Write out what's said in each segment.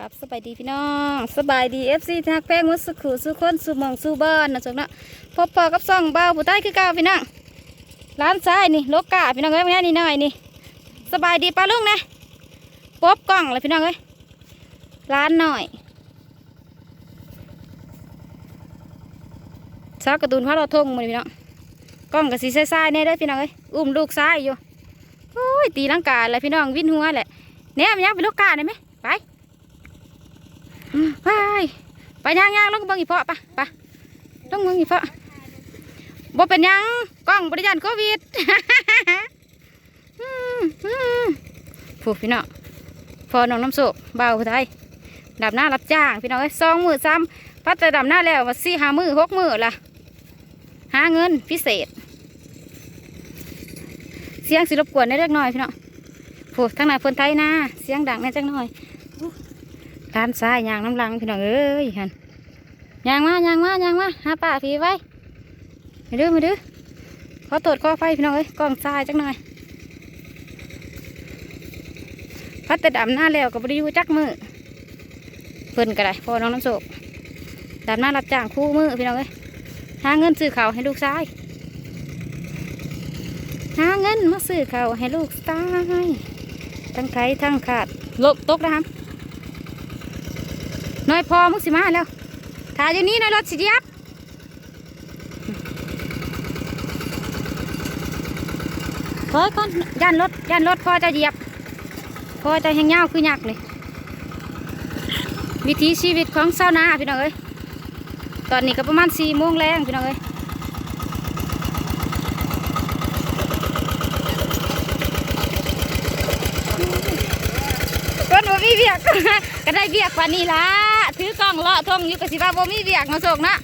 กับสบายดีพี่น้องสบายดีเอฟซีทักแพงวัดสุขุสุคนสุหมองสุบ้านนะจ๊ะนะพบพอกับซ่องเบาผู้ใต้คือเก่าพี่น้องร้านซ้ายนี่โลกาพี่น้องเอ้ยแม่นี่หน่อยนี่สบายดีป้าลุงนะปบกล้องเลยพี่น้องเอ้ยร้านหน่อยซากระตุนพระเราทงมาพี่น้องกล้องกับสีซ้ายๆเนี่ยเด้อพี่น้องเอ้ยอุ้มลูกซ้ายอยู่โอ้ยตีลังกาเลยพี่น้องวิ่นหัวแหละเนี่ยมันยังเป็นลูกกาได้ไหมไป ไปไปย่างย่างลงเบิ่งอีเพาะปะปะลงเบิ่งอีเพาะบ่เป็นยังกล้องบริยานโควิดผู้พี่น้องพอน้องน้ำโศกเบาไทยดับหน้ารับจ้างพี่น้องเอ้ยสองมือซ้ำพัดแต่ดับหน้าแล้วว่าสี่ห้ามือหกมือละหาเงินพิเศษ เสียงสิรบกวนได้เล็กน้อยพี่น้องพูดทั้งหลายคนไทยนะเสียงดังแน่จังหน่อย ด้านซ้ายยางน้ำลังพี่น้องเอ้ยหันยางมายางมายางมาหาป่าผีไว้มาดื้อมาดื้อขอตรวจข้อไฟพี่น้องเอ้ยกล้องซ้ายจังหน่อยพัดแต่ดำหน้าแล้วกับบริยูจักมือเพิ่นก็ได้พอน้องน้ำโศกดำหน้ารับจ้างคู่มือพี่น้องเอ้ยหาเงินซื้อเขาให้ลูกชายหาเงินมาซื้อเขาให้ลูกชายทั้งไข่ทั้งขาดลบตกนะครับ น้อยพอมุกสิมาแล้วถ่ายอยู่นี้น้อยรถสิเดียบพอก่อนยันรถยันรถพอจะเหยียบ พอจะแหงเงาคือหยักเลย วิถีชีวิตของชาวนาพี่น้องเอ้ยตอนนี้ก็ประมาณสี่โมงแรงพี่น้องเอ้ยก็บ่มีเวียกก็ได้เวียกกว่านี้และถื อกล้องเลาะทงอยู่กับสิว่าบ่มีเวียกมาส่งนะ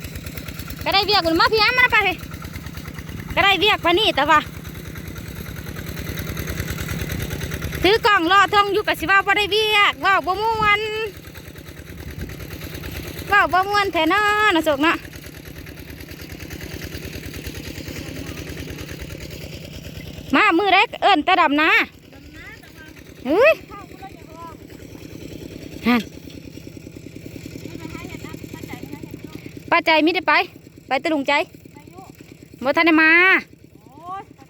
ก็ได้เวียกคุณมาพี่ยามมาไปก็ได้เวียกกว่านี้แต่ว่าถือกล้องเลาะทงอยู่กับสิว่าบ่ได้เวียกเว่าบ่ม่วนเว่าบ่ม่วนแท้นะนะส่งนะมามือแรกเอิ้นตะดำนะเฮ้ยฮัน ป้าใจมิได้ไป ไปตะลุงใจบ่ทันได้มา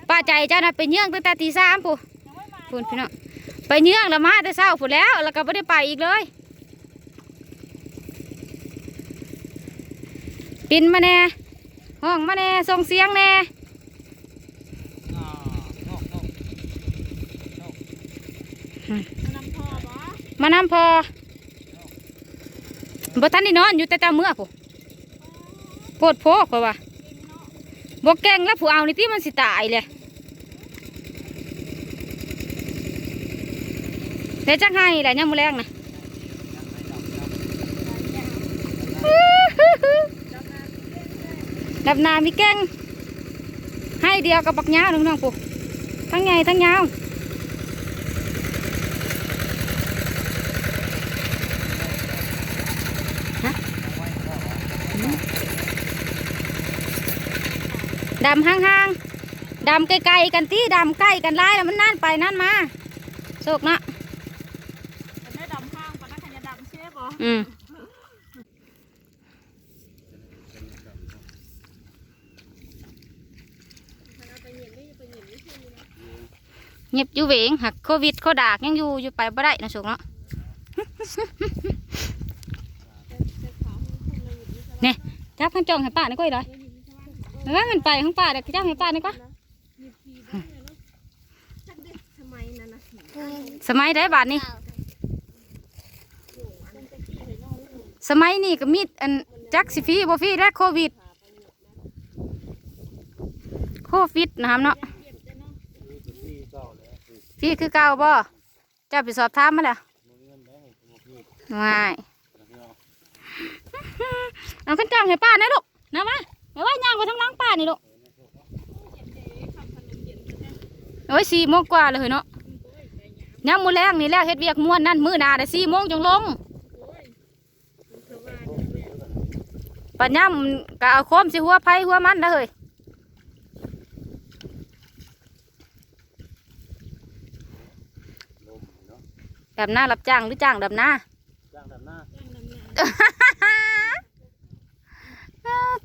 ป้าใจเจ้าน่ะไปเยื่องตั้งแต่ตีสามผู้พูนพี่น้องไปเยื่องแล้วมาแต่เช้าผู้นแล้ว แล้วก็ไม่ได้ไปอีกเลยปินมาแน่ห้องมาแน่ส่งเสียงแน่มานำพอบ่ทันได้นอนอยู่แต่แต่เมื่อผู้ โพดโพกว่าบ่แกงแล้วผู้เอานี่ที่มันสิตายเลยเดี๋ยวจังให้แหละยามมื้อแรงนะดับนามีแกงให้เดียวกับบักยาวน้องๆผู้ทั้งใหญ่ทั้งยาว ดำห่างๆดำไกลๆกันที่ดำใกล้กันไล่แล้วมันนั่นไปนั่นมาโศกนะไม่ดำข้างปะนักขันยาดำเชฟเหรออืมเงียบอยู่เวงหักโควิดโคดากยังอยู่อยู่ไปบ่ได้นะโศกเนาะเนี่ยจับข้างจองให้ป้านี่ก้อยเลย แล้วมันไปข้างป้าเดี๋ยวจับให้ป้านี่ก็สมัยนั้นนะสมัยได้บาทนี่สมัยนี้ก็มีอันจักสิฟีบฟีและโควิด โควิดนะครับเนาะฟีคือเก่าบ่เจ้าไปสอบถามมาแล้วไม่เอาขึ้นจ้างให้ป้านะลูกนะมามาว่าย่างไปทางหลังป้านี่ลูกโอ้ยสี่โมงกว่าเลยเนาะยังมือแรงนี่แล้วเฮ็ดเวียกม่วนนั่นมือหนาได้สี่โมงจงลงปัญญามก็เอาโคมสิหัวไผหัวมันแล้วเฮ้ยดำหน้ารับจ้างหรือจ้างดำหน้าจ้างดำ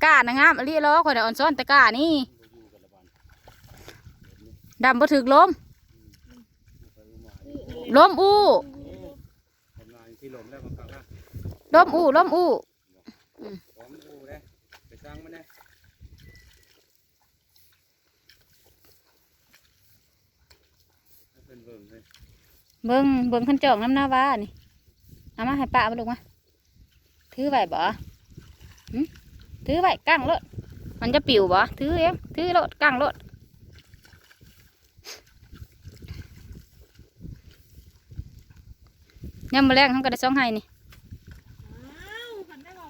กานะงามอลีล้อข่อยได้อ่อนซ้อนแต่กานี่ ดำบ่ถึกลมลมอู้เห็นมาที่ลมแล้วมันกักนะลมอู้ลมอู้พร้อมอูเลยไปสร้างมันเลยเป็นเบิ่งเลยเบิ่งเบิ่งขันจอกน้ำหน้าว่านี่เอามาให้ป้ามาลูกมาถือไว้บ่หึถือไว้กั้งรถมันจะปิวบ่ถือเองถือรถกั้งรถ ยามมื้อแรงเขาก็ได้สองให้นี่อ้าวคันได้ว่า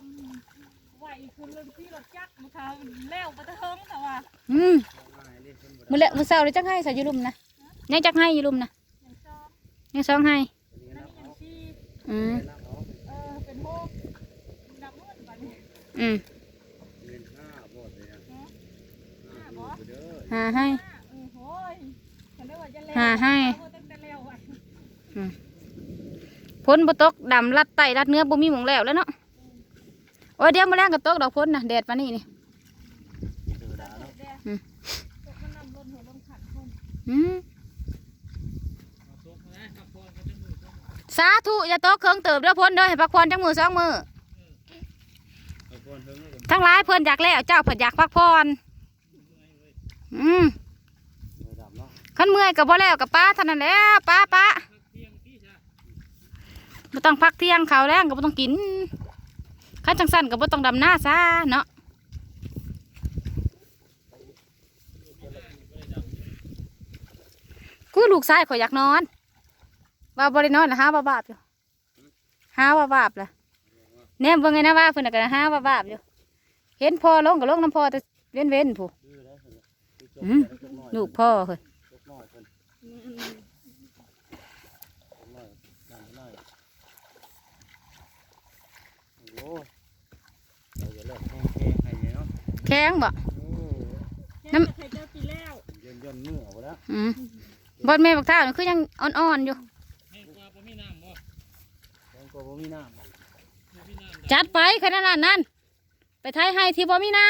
ไหวคือเรื่องที่รถจักรมาทำแล้วมาเทิงแต่ว่าอืมง่ายเลยเพิ่นบ่มื้อแลมื้อเช้าเลยจักให้ใส่อยู่ลุมนะยังจักให้อยู่ลุมนะอย่างชอบยังสองให้ได้นั่นอย่างที่อืมรับเอาเออเป็นโฮกดำมืดบัดนี้อืมเงินห้าบาทเลยนะห้าห้าบ่บาทเด้อหาให้เออโห้ยคันได้ว่าจะเร็วหาให้ พ้นบ่ตกดำรัดไตรัดเนื้อบ่มีหมองแล้วแล้วเนาะโอ้ยเดี๋ยวมื้อแรงก็ตกดอกพ้นนะแดดปานนี้นี่สาธุอย่าตกเครื่องเติบเด้อพ้นเด้อให้พักผ่อนจังมือสองมือทั้งหลายเพิ่อนอยากแล้วเจ้าเพิ่นอยากพักผ่อนอืมเงินดำเนาะคันเมื่อยก็บ่แล้วกับป้าเท่านั้นแล้วป้าป้า บ่ต้องพักเที่ยงข้าวแรงก็บ่ต้องกินคันจังสั่นก็บ่ต้องดำหน้าซะเนาะกูลูกชายข่อยอยากนอน ว่าบ่ได้นอนนะหาว่าบาปอยู่หาว่าบาปล่ะแนมเบิ่งไงนะว่าเพิ่นนะก็หาว่าบาปอยู่ เห็นพ่อลงก็ลงน้ำพ่อแต่เว้นเว้นๆผู้ดื้อแล้วเพิ่นน่ะไปจบอืมแล้วจบน้อยลูกพ่อเฮ้ย จบน้อยเพิ่นจบน้อยนั่นน้อยโอ้ย เราจะเลิกแห้งๆให้เนี่ยเนาะแข็งบ่โอ้น้ำน้ำใครเจอปีแล้วยย่นย่นมือเอาแล้วอืมบอลแม่บักท่านี่คือยังอ่อนๆอยู่แห้งกว่าบ่มีน้ำจัดไปขนาดนั้นนั่นไปไทยให้ที่บ่มีน้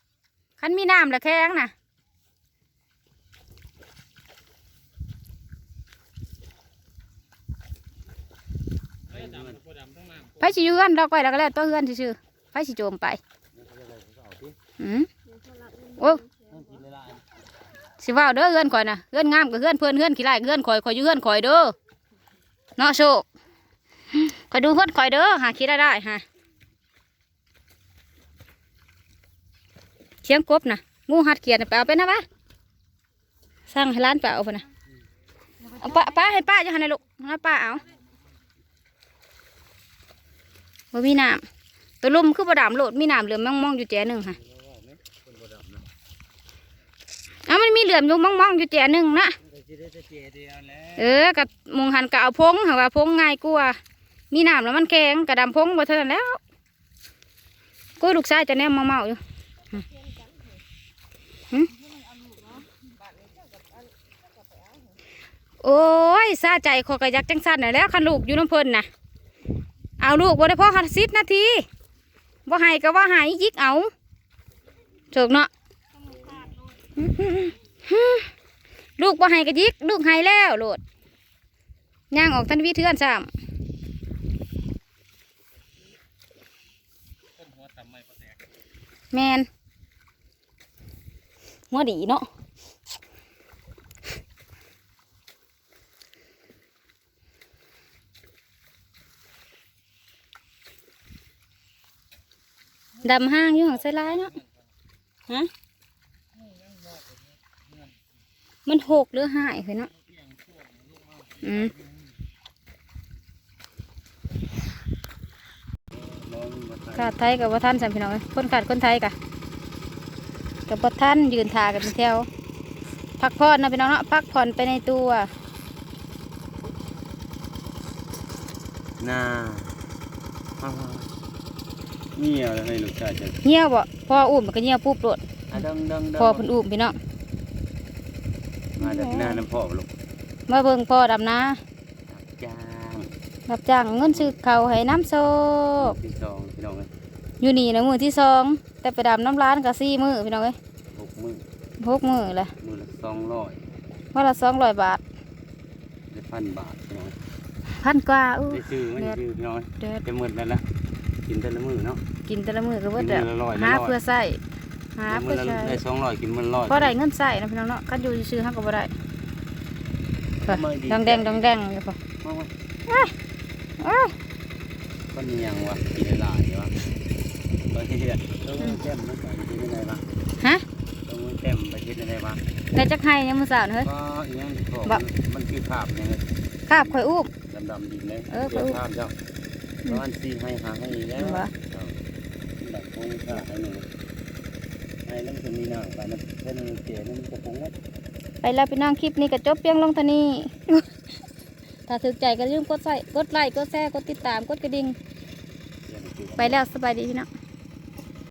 ำคันมีน้ำแล้วแข็งน่ะ ไปสิอยู่เฮือนดอกไว้แล้วก็แล้วตัวเฮือนซื่อๆไปสิโจมไปอืมโอ้สิว่าเด้อเฮือนข่อยนะเฮือนงามกับเฮือนเพื่อนเฮือนขี้ไล่เฮือนข่อยข่อยอยู่เฮือนข่อยเด้อเนาะโชคข่อยดูเฮือนข่อยเด้อหาคิดได้ได้ฮะเชียงกบนะงูหัดเขียดน่ะไปเอาไปนะวะสร้างให้ร้านไปเอาไปนะเอาป้าป้าให้ป้าจะหันให้ลูกให้ป้าเอา บ่มีน้ำตัวลุ่มคือบ่ดามโหลดมีน้ำเหลือมมองๆองอยู่แจหนึ่งค่ะเอามันมีเหลือมอยู่มองๆองอยู่แจหนึ่งนะเออกับมงหันกะเอาพงหาว่าพงง่ายกว่ามีน้ำแล้วมันแข็งกระดำพงบ่เท่านั้นแล้วกูลูกชายจะแนมเมาๆอยู่โอ้ยซาใจขอกระยักจังสั้นหน่ะแล้วคันลูกอยู่น้ำเพลินน่ะ เอาลูกบ่ได้พอคันสิบนาทีบ่ให้ก็ว่าให้ยิกเอาถูกเนาะลูกบ่ให้ก็ยิกลูกให้แล้วโลดย่างออกทันวีเทือนซ้ำแมนหัวดีเนาะ ดำห้างอยู่ของใส่ร้ายเนาะฮะมันหกหรือหายเคยเนาะอืมขาดไทยกับว่าท่านสัมพี่น้องคนขาดคนไทยกะกับว่าท่านยืนทากันเป็นแถวพักผ่อนนะพี่น้องเนาะพักผ่อนไปในตัวน่า นี่อะไรให้ลูกชายจะเงี้ยวบ่พออุ้มมันก็เงี้ยวปุ๊บโดดอะดังดังดังพอเพิ่นอุ้มพี่น้องมาจากหน้าน้ำพ่อลูกมาเบิ่งพ่อดำนาจ้างรับจ้างเงินซื้อเขาวให้น้ำโซกที่สองพี่น้องเอ้ยอยู่นี่นะมือที่สองแต่ไปดำน้ำร้านกับซี่มือพี่น้องเอ้ยหกมื้อหกมือเลยมือละสองร้อยวันละสองร้อยบาทได้พันบาทพี่น้องเอ้ยพันกว่าอู้ได้ซื้อไม่ได้ซื้อพี่น้องเอ้ยเดือดจะหมดแล้วละ กินแต่ละมื้อเนาะ กินแต่ละมือก็กิว่านแต่มื้อละร้อยละหาร้อย เพื่อใส่หามื้เพื่ออละใช้ได้สองร้อยกินมื้อละร้อยพอได้เงินใส่นะพี่น้องเนาะคันอยู่ซื้อๆห้าก็บ่ได้ค่ะไม่ดีดังแดงดังแดงอยู่พอมามาอ้าวก็มีหยังวะกินได้หลายวะไปเฮ็ดต้องมือแต้มมันไปกินได้ไงวะฮะต้องมือแต้มไปกินได้ไงวะได้จักให้ยังมือสาวน่ะเฮ้ย ก็อีหยังของบะ มันคือขาบยังไงคาบข่อยอุ้ม ดำๆดินเลยเออดี๋ยวไปข้ามเจ้าป ระมาณสี่ให้หาให้แล้วเหรอครับดับคงขาให้หนึ่งให้น้ำคนนี้หน่าไปน้ำเส้นน้ำเกลือน้ำกระพงวัดไปแล้วพี่น้องคลิปนี้ก็จบเพียงลงเท่านี้ ถ้าถูกใจก็อย่าลืมกดใส่กดไลค์กดแชร์กดติดตามกดกระดิ่งเดี๋ยวมันคือไปแล้วสบายดีพี่น้อง